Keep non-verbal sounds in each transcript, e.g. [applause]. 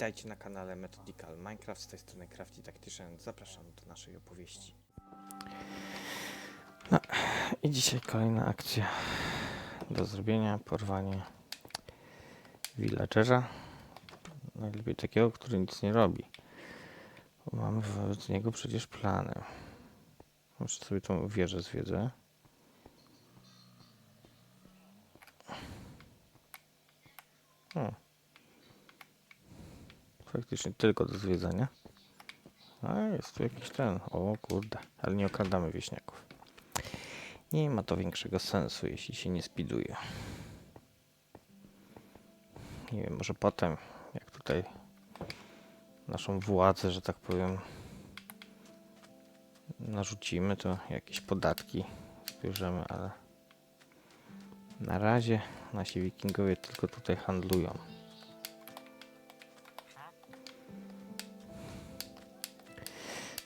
Witajcie na kanale Methodical Minecraft, z tej strony Crafty Tactician. Zapraszam do naszej opowieści. No i dzisiaj kolejna akcja do zrobienia, porwanie villagera. Najlepiej takiego, który nic nie robi. Mamy wobec niego przecież plany. Muszę sobie tą wieżę zwiedzę. O. Faktycznie tylko do zwiedzania. A jest tu jakiś ten. O kurde, ale nie okradamy wieśniaków. Nie ma to większego sensu, jeśli się nie spiduje. Nie wiem, może potem, jak tutaj naszą władzę, że tak powiem, narzucimy, to jakieś podatki zbierzemy, ale na razie nasi wikingowie tylko tutaj handlują.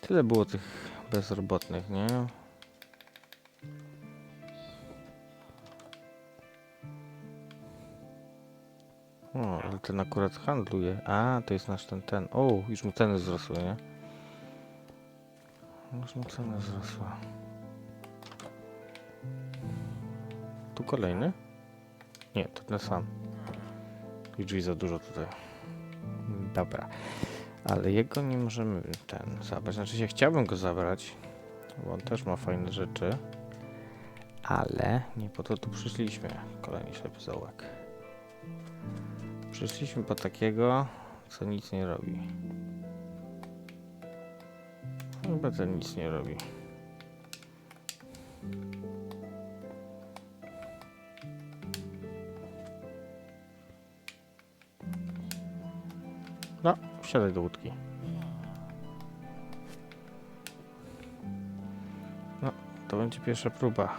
Tyle było tych bezrobotnych, nie? O, ale ten akurat handluje. A, to jest nasz ten, ten. O, już mu ceny wzrosły, nie? Już mu cena wzrosła. Tu kolejny? Nie, to ten sam. I drzwi za dużo tutaj. Dobra. Ale jego nie możemy ten zabrać. Znaczy się chciałbym go zabrać, bo on też ma fajne rzeczy. Ale nie po to tu przyszliśmy. Kolejny ślepy zaułek. Przyszliśmy po takiego, co nic nie robi. Chyba ten nic nie robi. No, wsiadaj do łódki. No, to będzie pierwsza próba.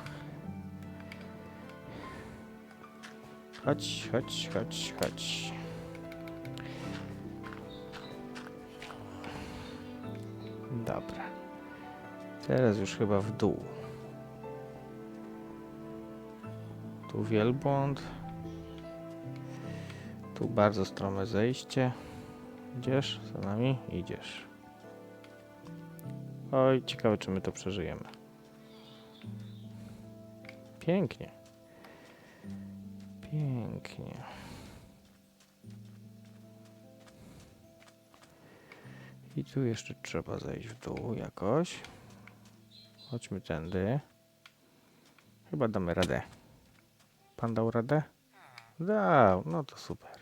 Chodź, chodź, chodź, chodź. Dobra. Teraz już chyba w dół. Tu wielbłąd. Tu bardzo strome zejście. Idziesz za nami? Idziesz. Oj, ciekawe, czy my to przeżyjemy. Pięknie. Pięknie. I tu jeszcze trzeba zejść w dół jakoś. Chodźmy tędy. Chyba damy radę. Pan dał radę? Dał, no to super.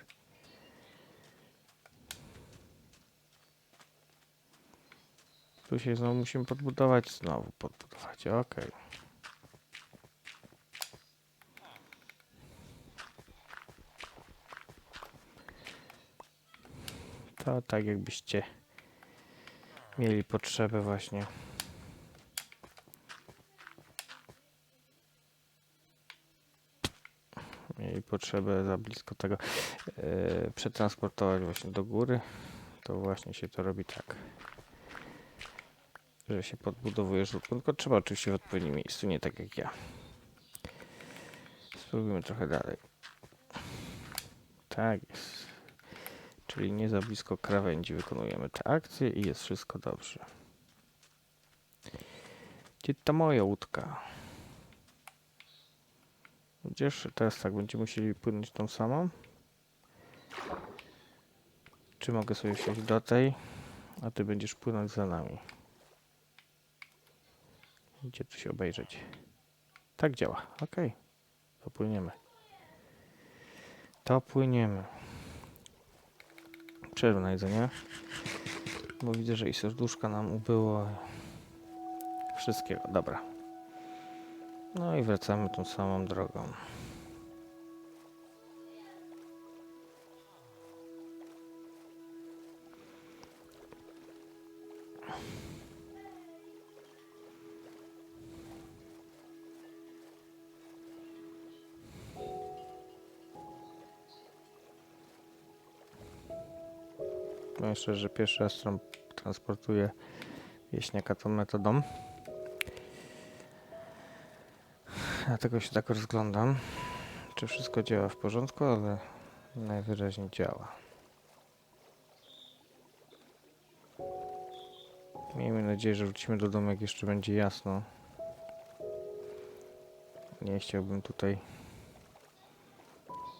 Tu się znowu musimy podbudować, znowu podbudować, okej. To tak jakbyście mieli potrzebę właśnie. Mieli potrzebę za blisko tego e, przetransportować właśnie do góry, to właśnie się to robi tak że się podbudowuje żółtką, tylko trzeba oczywiście w odpowiednim miejscu, nie tak jak ja. Spróbujmy trochę dalej. Tak jest. Czyli nie za blisko krawędzi wykonujemy te akcje i jest wszystko dobrze. Gdzie ta moja łódka? Gdzież teraz tak, będziemy musieli płynąć tą samą? Czy mogę sobie wsiąść do tej, a ty będziesz płynąć za nami? Gdzie tu się obejrzeć? Tak działa. Ok. To płyniemy. To płyniemy. Przerwę na jedzenie. Bo widzę, że i serduszka nam ubyło. Wszystkiego. Dobra. No i wracamy tą samą drogą. Powiem szczerze, że pierwszy raz transportuję wieśniaka tą metodą. Dlatego się tak rozglądam, czy wszystko działa w porządku, ale najwyraźniej działa. Miejmy nadzieję, że wrócimy do domu, jak jeszcze będzie jasno. Nie chciałbym tutaj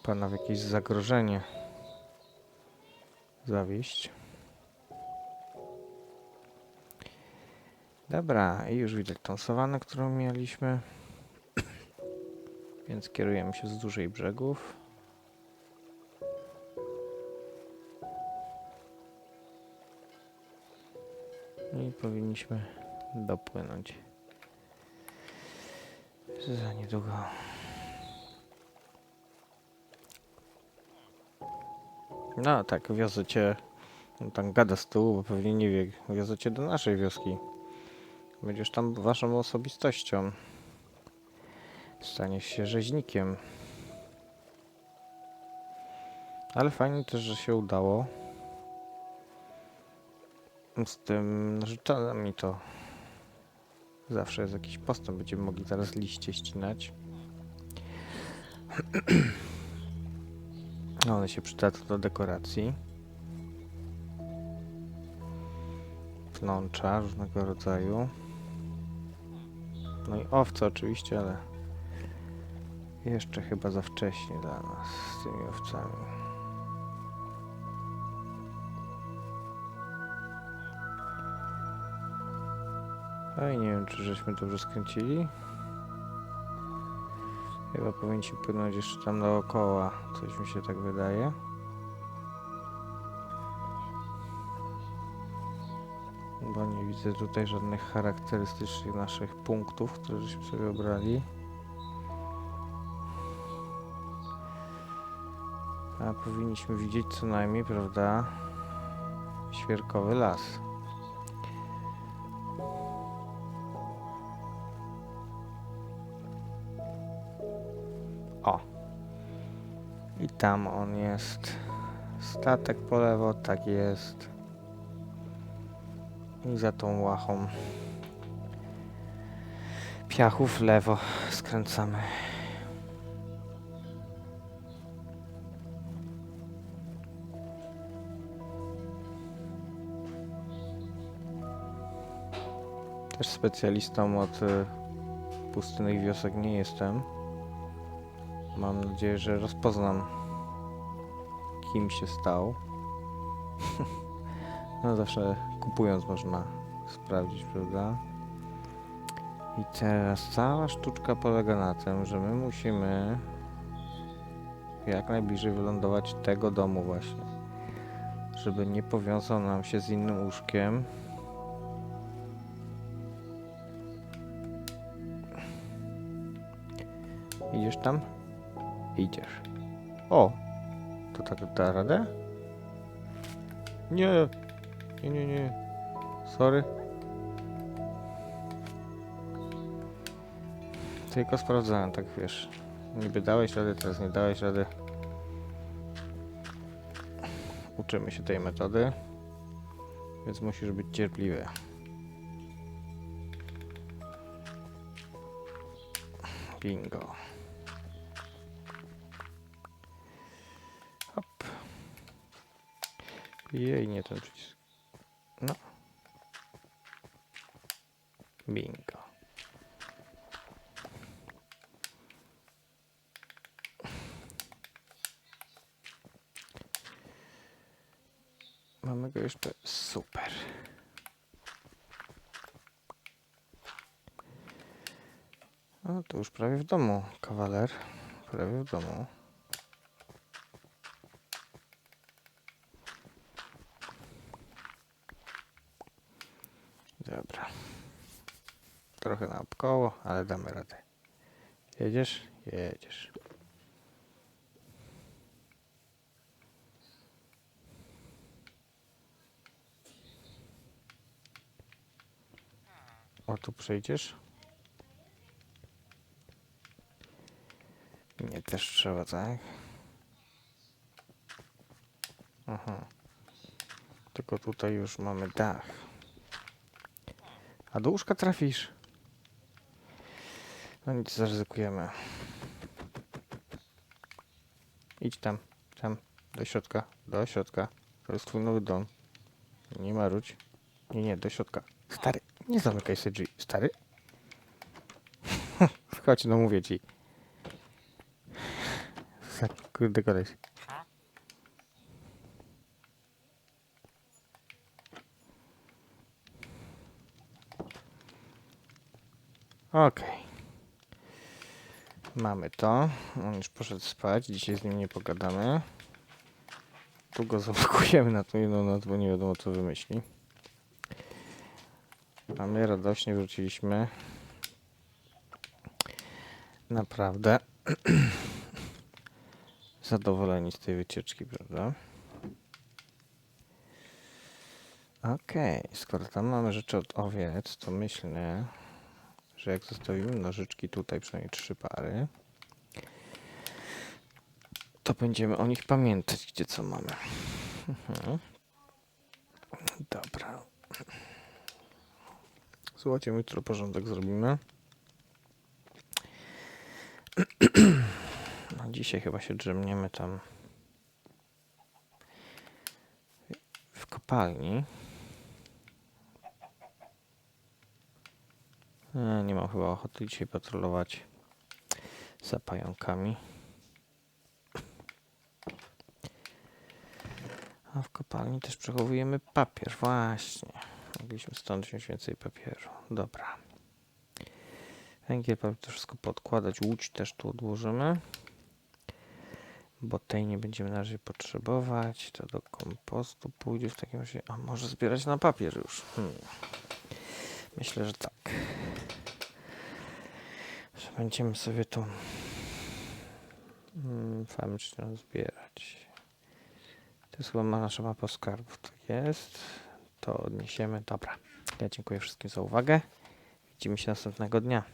pana w jakieś zagrożenie zawieść. Dobra, i już widać tą sawanę, którą mieliśmy. [coughs] Więc kierujemy się wzdłuż jej brzegów. I powinniśmy dopłynąć. Za niedługo. No tak, wiozę cię. Tam gada z tyłu, bo pewnie nie wie. Wiozę cię do naszej wioski. Będziesz tam waszą osobistością. Staniesz się rzeźnikiem. Ale fajnie też, że się udało. Z tym narzeczonymi to zawsze jest jakiś postęp. Będziemy mogli teraz liście ścinać. [clears throat] One się przydadzą do dekoracji. Pnącza różnego rodzaju. No i owce oczywiście, ale jeszcze chyba za wcześnie dla nas z tymi owcami. Oj, nie wiem, czy żeśmy dobrze skręcili. Chyba powinniśmy płynąć jeszcze tam dookoła. Coś mi się tak wydaje. Bo nie widzę tutaj żadnych charakterystycznych naszych punktów, które żeśmy sobie obrali. A powinniśmy widzieć co najmniej, prawda? Świerkowy las. Tam on jest. Statek po lewo, tak jest. I za tą łachą piachu w lewo skręcamy. Też specjalistą od y, pustynnych wiosek nie jestem. Mam nadzieję, że rozpoznam kim się stał. [laughs] no zawsze kupując można sprawdzić, prawda? I teraz cała sztuczka polega na tym, że my musimy jak najbliżej wylądować tego domu właśnie. Żeby nie powiązał nam się z innym łóżkiem. Idziesz tam? Idziesz. O! To tak da radę? Nie! Nie, nie, nie. Sorry. Tylko sprawdzałem, tak wiesz. Niby dałeś radę, teraz nie dałeś rady. Uczymy się tej metody. Więc musisz być cierpliwy. Bingo. Jej, nie ten przycisk. No. Bingo. Mamy go jeszcze. Super. No to już prawie w domu, kawaler. Prawie w domu. Dobra. Trochę naokoło, ale damy radę. Jedziesz? Jedziesz. O, tu przejdziesz? Nie, też trzeba, tak? Aha. Tylko tutaj już mamy dach. A do łóżka trafisz. No nic, zaryzykujemy. Idź tam, tam, do środka, do środka. To jest twój nowy dom. Nie marudź. Nie, nie, do środka. Stary, nie zamykaj sobie drzwi. Stary? [laughs] Chodź, no mówię ci. Kurde koleś. Okej. Mamy to. On już poszedł spać. Dzisiaj z nim nie pogadamy. Tu go [laughs] zablokujemy na tą jedną noc, bo nie wiadomo co wymyśli. A my radośnie wróciliśmy. Naprawdę [clears throat] zadowoleni z tej wycieczki, prawda? Okej, skoro tam mamy rzeczy od owiec, to myślę, że jak zostawimy nożyczki tutaj, przynajmniej trzy pary, to będziemy o nich pamiętać, gdzie co mamy. Mhm. Dobra. Słuchajcie, my jutro porządek zrobimy. [clears throat] No dzisiaj chyba się drzemniemy tam w kopalni. Nie, nie mam chyba ochoty dzisiaj patrolować za pająkami. A w kopalni też przechowujemy papier, właśnie. Mogliśmy stąd wziąć więcej papieru. Dobra. Węgiel, papier, to wszystko podkładać. Łódź też tu odłożymy. Bo tej nie będziemy na razie potrzebować. To do kompostu pójdzie w takim razie. A może zbierać na papier już. Hmm. Myślę, że tak. Że będziemy sobie mm, famyczną zbierać. To jest chyba nasza mapa skarbów. Tak jest. To odniesiemy. Dobra. Ja dziękuję wszystkim za uwagę. Widzimy się następnego dnia.